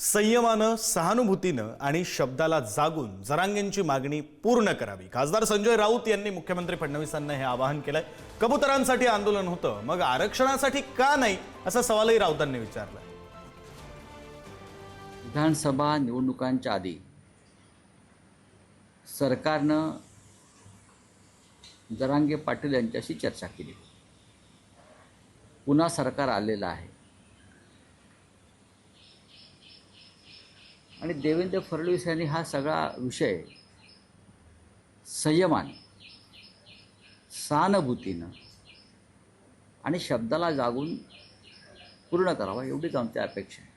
संयमानं सहानुभूतीनं आणि शब्दाला जागून जरांगेंची मागणी पूर्ण करावी. खासदार संजय राऊत यांनी मुख्यमंत्री फडणवीसांना हे आवाहन केलंय. कबुतरांसाठी आंदोलन होतं मग आरक्षणासाठी का नाही असा सवालही राऊतांनी विचारला विधानसभा निवडणुकांच्या आधी सरकारनं जरांगे पाटील यांच्याशी चर्चा केली. पुन्हा सरकार आलेलं आहे. आणि देवेंद्र फडणवीस यांनी हा सगळा विषय संयमाने सहानुभूतीनं आणि शब्दाला जागून पूर्ण करावा एवढीच आमची अपेक्षा आहे.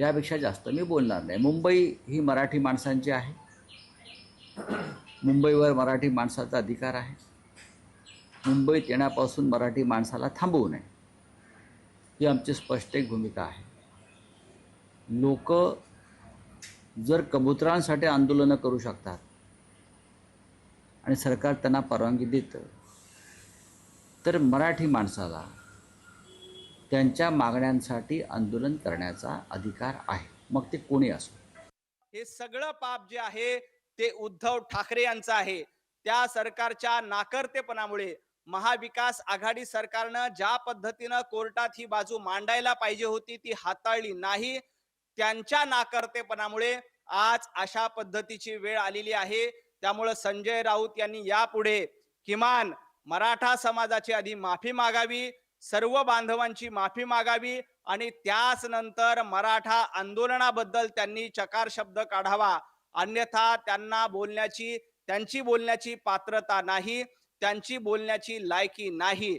यापेक्षा जास्त मी बोलणार नाही. मुंबई ही मराठी माणसांची आहे. मुंबईवर मराठी माणसाचा अधिकार आहे. मुंबईत येण्यापासून मराठी माणसाला थांबवू नये. ही आमची स्पष्ट एक भूमिका आहे. लोक जर कबुतरांसाठी आंदोलनं करू शकतात आणि सरकार त्यांना परवानगी देतं तर मराठी माणसाला त्यांच्या मागण्यांसाठी आंदोलन करण्याचा अधिकार आहे. मग ते कोणी असो? हे सगळं पाप जे आहे ते उद्धव ठाकरे यांचं आहे. त्या सरकारच्या नाकर्तेपणामुळे महाविकास आघाडी सरकारनं ज्या पद्धतीनं कोर्टात ही बाजू मांडायला पाहिजे होती ती हाताळली नाही. त्यांच्या नाकर्तेपणामुळे आज अशा पद्धतीची वेळ आलेली आहे. त्यामुळं संजय राऊत यांनी यापुढे किमान मराठा समाजाची आधी माफी मागावी सर्व बांधवांची माफी मागावी आणि त्याच नंतर मराठा आंदोलनाबद्दल त्यांनी चकार शब्द काढावा. अन्यथा त्यांना बोलण्याची त्यांची बोलण्याची पात्रता नाही त्यांची बोलण्याची लायकी नाही.